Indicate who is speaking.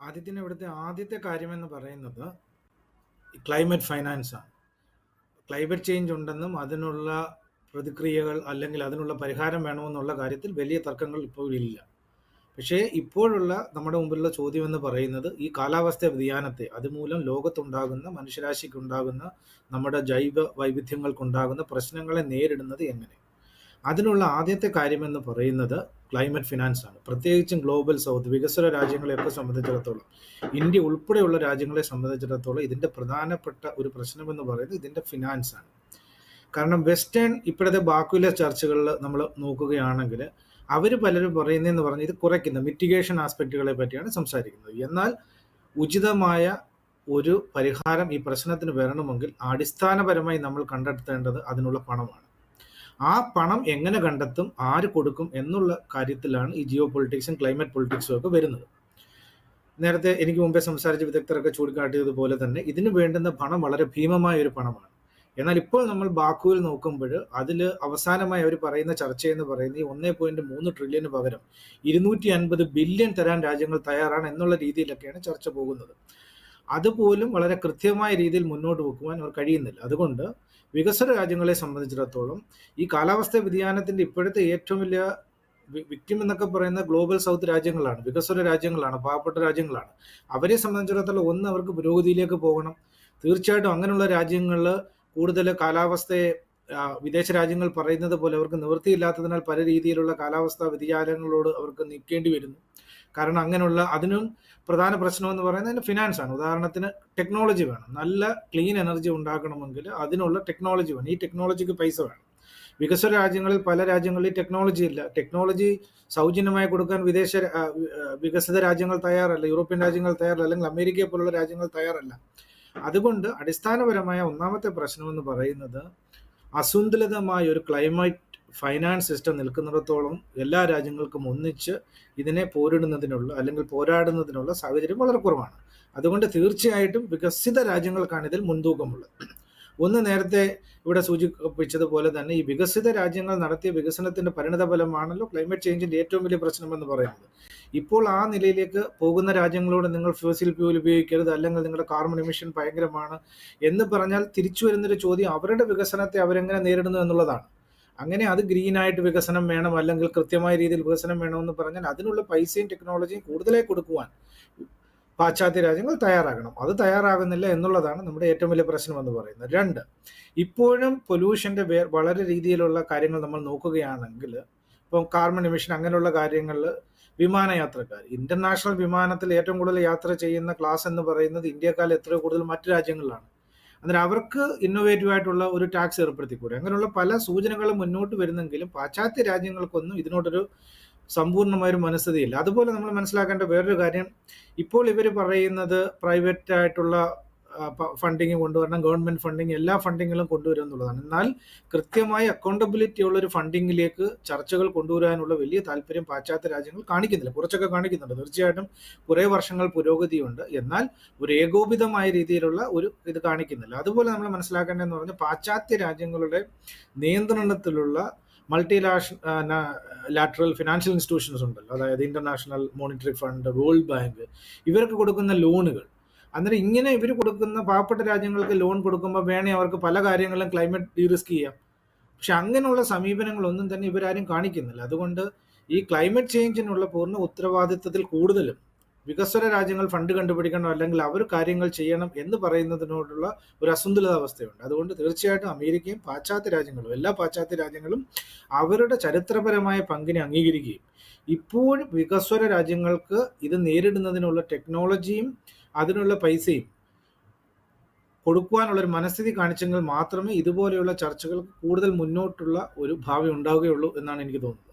Speaker 1: ആദ്യത്തിന് ഇവിടുത്തെ ആദ്യത്തെ കാര്യമെന്ന് പറയുന്നത് ക്ലൈമറ്റ് ഫൈനാൻസ് ആണ്. ക്ലൈമറ്റ് ചേഞ്ച് ഉണ്ടെന്നും അതിനുള്ള പ്രതിക്രിയകൾ അല്ലെങ്കിൽ അതിനുള്ള പരിഹാരം വേണമെന്നുള്ള കാര്യത്തിൽ വലിയ തർക്കങ്ങൾ ഇപ്പോൾ ഇല്ല. പക്ഷേ ഇപ്പോഴുള്ള നമ്മുടെ മുമ്പിലുള്ള ചോദ്യം എന്ന് പറയുന്നത് ഈ കാലാവസ്ഥ വ്യതിയാനത്തെ അതുമൂലം ലോകത്തുണ്ടാകുന്ന മനുഷ്യരാശിക്കുണ്ടാകുന്ന നമ്മുടെ ജൈവ വൈവിധ്യങ്ങൾക്കുണ്ടാകുന്ന പ്രശ്നങ്ങളെ നേരിടുന്നത് എങ്ങനെ? അതിനുള്ള ആദ്യത്തെ കാര്യമെന്ന് പറയുന്നത് ക്ലൈമറ്റ് ഫിനാൻസ് ആണ്. പ്രത്യേകിച്ചും ഗ്ലോബൽ സൗത്ത് വികസ്വര രാജ്യങ്ങളെയൊക്കെ സംബന്ധിച്ചിടത്തോളം ഇന്ത്യ ഉൾപ്പെടെയുള്ള രാജ്യങ്ങളെ സംബന്ധിച്ചിടത്തോളം ഇതിന്റെ പ്രധാനപ്പെട്ട ഒരു പ്രശ്നമെന്ന് പറയുന്നത് ഇതിന്റെ ഫിനാൻസ് ആണ്. കാരണം വെസ്റ്റേൺ ഇപ്പോഴത്തെ ബാക്കിയുള്ള ചർച്ചകളിൽ നമ്മൾ നോക്കുകയാണെങ്കിൽ അവർ പലരും പറയുന്നതെന്ന് പറഞ്ഞാൽ ഇത് കുറയ്ക്കുന്ന മിറ്റിഗേഷൻ ആസ്പെക്റ്റുകളെ പറ്റിയാണ് സംസാരിക്കുന്നത്. എന്നാൽ ഉചിതമായ ഒരു പരിഹാരം ഈ പ്രശ്നത്തിന് വരണമെങ്കിൽ അടിസ്ഥാനപരമായി നമ്മൾ കണ്ടെത്തേണ്ടത് അതിനുള്ള പണമാണ്. ആ പണം എങ്ങനെ കണ്ടെത്തും ആര് കൊടുക്കും എന്നുള്ള കാര്യത്തിലാണ് ഈ ജിയോ പൊളിറ്റിക്സും ക്ലൈമറ്റ് പൊളിറ്റിക്സും ഒക്കെ വരുന്നത്. നേരത്തെ എനിക്ക് മുമ്പേ സംസാരിച്ച വിദഗ്ധരൊക്കെ ചൂണ്ടിക്കാട്ടിയതുപോലെ തന്നെ ഇതിന് വേണ്ടുന്ന പണം വളരെ ഭീമമായ ഒരു പണമാണ്. എന്നാൽ ഇപ്പോൾ നമ്മൾ ബാക്കുവിൽ നോക്കുമ്പോൾ അതിൽ അവസാനമായി അവർ പറയുന്ന ചർച്ച എന്ന് പറയുന്നത് ഈ ഒന്നേ പോയിന്റ് മൂന്ന് ട്രില്യന് പകരം ഇരുന്നൂറ്റി അൻപത് ബില്യൺ തരാൻ രാജ്യങ്ങൾ തയ്യാറാണ് എന്നുള്ള രീതിയിലൊക്കെയാണ് ചർച്ച പോകുന്നത്. അതുപോലും വളരെ കൃത്യമായ രീതിയിൽ മുന്നോട്ട് പോകുവാൻ അവർ കഴിയുന്നില്ല. അതുകൊണ്ട് വികസ്വര രാജ്യങ്ങളെ സംബന്ധിച്ചിടത്തോളം ഈ കാലാവസ്ഥ വ്യതിയാനത്തിന്റെ ഇപ്പോഴത്തെ ഏറ്റവും വലിയ വിക്ടിം എന്നൊക്കെ പറയുന്ന ഗ്ലോബൽ സൗത്ത് രാജ്യങ്ങളാണ്. വികസ്വര രാജ്യങ്ങളാണ് പാവപ്പെട്ട രാജ്യങ്ങളാണ്. അവരെ സംബന്ധിച്ചിടത്തോളം ഒന്ന് അവർക്ക് പുരോഗതിയിലേക്ക് പോകണം. തീർച്ചയായിട്ടും അങ്ങനെയുള്ള രാജ്യങ്ങളിൽ കൂടുതൽ കാലാവസ്ഥയെ വിദേശ രാജ്യങ്ങൾ പറയുന്നത് പോലെ അവർക്ക് നിവൃത്തിയില്ലാത്തതിനാൽ പല രീതിയിലുള്ള കാലാവസ്ഥാ വ്യതിയാനങ്ങളോട് അവർക്ക് നിൽക്കേണ്ടി വരുന്നു. കാരണം അങ്ങനെയുള്ള അതിനും പ്രധാന പ്രശ്നം എന്ന് പറയുന്നത് ഫിനാൻസ് ആണ്. ഉദാഹരണത്തിന് ടെക്നോളജി വേണം. നല്ല ക്ലീൻ എനർജി ഉണ്ടാക്കണമെങ്കിൽ അതിനുള്ള ടെക്നോളജി വേണം. ഈ ടെക്നോളജിക്ക് പൈസ വേണം. വികസ്വര രാജ്യങ്ങളിൽ പല രാജ്യങ്ങളിൽ ടെക്നോളജി ഇല്ല. ടെക്നോളജി സൗജന്യമായി കൊടുക്കാൻ വിദേശ വികസിത രാജ്യങ്ങൾ തയ്യാറല്ല. യൂറോപ്യൻ രാജ്യങ്ങൾ തയ്യാറല്ല. അല്ലെങ്കിൽ അമേരിക്കയെ പോലുള്ള രാജ്യങ്ങൾ തയ്യാറല്ല. അതുകൊണ്ട് അടിസ്ഥാനപരമായ ഒന്നാമത്തെ പ്രശ്നം എന്ന് പറയുന്നത് അസുന്തുലിതമായ ഒരു ക്ലൈമറ്റ് ഫൈനാൻസ് സിസ്റ്റം നിൽക്കുന്നിടത്തോളം എല്ലാ രാജ്യങ്ങൾക്കും ഒന്നിച്ച് ഇതിനെ പോരിടുന്നതിനുള്ള അല്ലെങ്കിൽ പോരാടുന്നതിനുള്ള സാഹചര്യം വളരെ കുറവാണ്. അതുകൊണ്ട് തീർച്ചയായിട്ടും വികസിത രാജ്യങ്ങൾക്കാണ് ഇതിൽ മുൻതൂക്കമുള്ളത്. ഒന്ന് നേരത്തെ ഇവിടെ സൂചിപ്പിച്ചതുപോലെ തന്നെ ഈ വികസിത രാജ്യങ്ങൾ നടത്തിയ വികസനത്തിന്റെ പരിണിത ഫലമാണല്ലോ ക്ലൈമറ്റ് ചേഞ്ചിന്റെ ഏറ്റവും വലിയ പ്രശ്നം എന്ന് പറയുന്നത്. ഇപ്പോൾ ആ നിലയിലേക്ക് പോകുന്ന രാജ്യങ്ങളോട് നിങ്ങൾ ഫോസിൽ ഫ്യൂൽ ഉപയോഗിക്കരുത് അല്ലെങ്കിൽ നിങ്ങളുടെ കാർബൺ എമിഷൻ ഭയങ്കരമാണ് എന്ന് പറഞ്ഞാൽ തിരിച്ചു വരുന്നൊരു ചോദ്യം അവരുടെ വികസനത്തെ അവരെങ്ങനെ നേരിടുന്നു എന്നുള്ളതാണ്. അങ്ങനെ അത് ഗ്രീൻ ആയിട്ട് വികസനം വേണം അല്ലെങ്കിൽ കൃത്യമായ രീതിയിൽ വികസനം വേണമെന്ന് പറഞ്ഞാൽ അതിനുള്ള പൈസയും ടെക്നോളജിയും കൂടുതലായി കൊടുക്കുവാൻ പാശ്ചാത്യ രാജ്യങ്ങൾ തയ്യാറാകണം. അത് തയ്യാറാകുന്നില്ല എന്നുള്ളതാണ് നമ്മുടെ ഏറ്റവും വലിയ പ്രശ്നം എന്ന് പറയുന്നത്. രണ്ട് ഇപ്പോഴും പൊല്യൂഷന്റെ വളരെ രീതിയിലുള്ള കാര്യങ്ങൾ നമ്മൾ നോക്കുകയാണെങ്കിൽ ഇപ്പം കാർബൺ എമിഷൻ അങ്ങനെയുള്ള കാര്യങ്ങളിൽ വിമാനയാത്രക്കാർ ഇന്റർനാഷണൽ വിമാനത്തിൽ ഏറ്റവും കൂടുതൽ യാത്ര ചെയ്യുന്ന ക്ലാസ് എന്ന് പറയുന്നത് ഇന്ത്യക്കാൾ എത്രയോ കൂടുതൽ മറ്റു രാജ്യങ്ങളിലാണ്. അന്നേരം അവർക്ക് ഇന്നോവേറ്റീവ് ആയിട്ടുള്ള ഒരു ടാക്സ് ഏർപ്പെടുത്തിക്കൂടെ അങ്ങനെയുള്ള പല സൂചനകളും മുന്നോട്ട് വരുന്നെങ്കിലും പാശ്ചാത്യ രാജ്യങ്ങൾക്കൊന്നും ഇതിനോടൊരു സമ്പൂർണമായൊരു മനസ്ഥിതിയില്ല. അതുപോലെ നമ്മൾ മനസ്സിലാക്കേണ്ട വേറൊരു കാര്യം ഇപ്പോൾ ഇവർ പറയുന്നത് പ്രൈവറ്റ് ആയിട്ടുള്ള ഫണ്ടിങ് കൊണ്ടുവരണം ഗവൺമെന്റ് ഫണ്ടിങ് എല്ലാ ഫണ്ടിങ്ങുകളും കൊണ്ടുവരും എന്നുള്ളതാണ്. എന്നാൽ കൃത്യമായ അക്കൗണ്ടബിലിറ്റി ഉള്ള ഒരു ഫണ്ടിങ്ങിലേക്ക് ചർച്ചകൾ കൊണ്ടുവരാനുള്ള വലിയ താല്പര്യം പാശ്ചാത്യ രാജ്യങ്ങൾ കാണിക്കുന്നില്ല. കുറച്ചൊക്കെ കാണിക്കുന്നുണ്ട്. തീർച്ചയായിട്ടും കുറേ വർഷങ്ങൾ പുരോഗതിയുണ്ട്. എന്നാൽ ഒരു ഏകോപിതമായ രീതിയിലുള്ള ഒരു ഇത് കാണിക്കുന്നില്ല. അതുപോലെ നമ്മൾ മനസ്സിലാക്കേണ്ടതെന്ന് പറഞ്ഞാൽ പാശ്ചാത്യ രാജ്യങ്ങളുടെ നിയന്ത്രണത്തിലുള്ള മൾട്ടി ലാറ്ററൽ ഫിനാൻഷ്യൽ ഇൻസ്റ്റിറ്റ്യൂഷൻസ് ഉണ്ടല്ലോ. അതായത് international monetary fund world bank ഇവർക്ക് കൊടുക്കുന്ന ലോണുകൾ അന്നേരം ഇങ്ങനെ ഇവർ കൊടുക്കുന്ന പാവപ്പെട്ട രാജ്യങ്ങൾക്ക് ലോൺ കൊടുക്കുമ്പോൾ വേണേ അവർക്ക് പല കാര്യങ്ങളും ക്ലൈമറ്റ് ഡീറിസ്ക് ചെയ്യാം. പക്ഷെ അങ്ങനെയുള്ള സമീപനങ്ങളൊന്നും തന്നെ ഇവരാരും കാണിക്കുന്നില്ല. അതുകൊണ്ട് ഈ ക്ലൈമറ്റ് ചേഞ്ചിനുള്ള പൂർണ ഉത്തരവാദിത്തത്തിൽ കൂടുതലും വികസ്വര രാജ്യങ്ങൾ ഫണ്ട് കണ്ടുപിടിക്കണം അല്ലെങ്കിൽ അവർ കാര്യങ്ങൾ ചെയ്യണം എന്ന് പറയുന്നതിനോടുള്ള ഒരു അസന്തുലിതാവസ്ഥയുണ്ട്. അതുകൊണ്ട് തീർച്ചയായിട്ടും അമേരിക്കയും പാശ്ചാത്യ രാജ്യങ്ങളും എല്ലാ പാശ്ചാത്യ രാജ്യങ്ങളും അവരുടെ ചരിത്രപരമായ പങ്കിനെ അംഗീകരിക്കുകയും ഇപ്പോഴും വികസ്വര രാജ്യങ്ങൾക്ക് ഇത് നേരിടുന്നതിനുള്ള ടെക്നോളജിയും അതിനുള്ള പൈസയും കൊടുക്കുവാനുള്ള ഒരു മനസ്ഥിതി കാണിച്ചെങ്കിൽ മാത്രമേ ഇതുപോലെയുള്ള ചർച്ചകൾക്ക് കൂടുതൽ മുന്നോട്ടുള്ള ഒരു ഭാവി ഉണ്ടാവുകയുള്ളൂ എന്നാണ് എനിക്ക് തോന്നുന്നത്.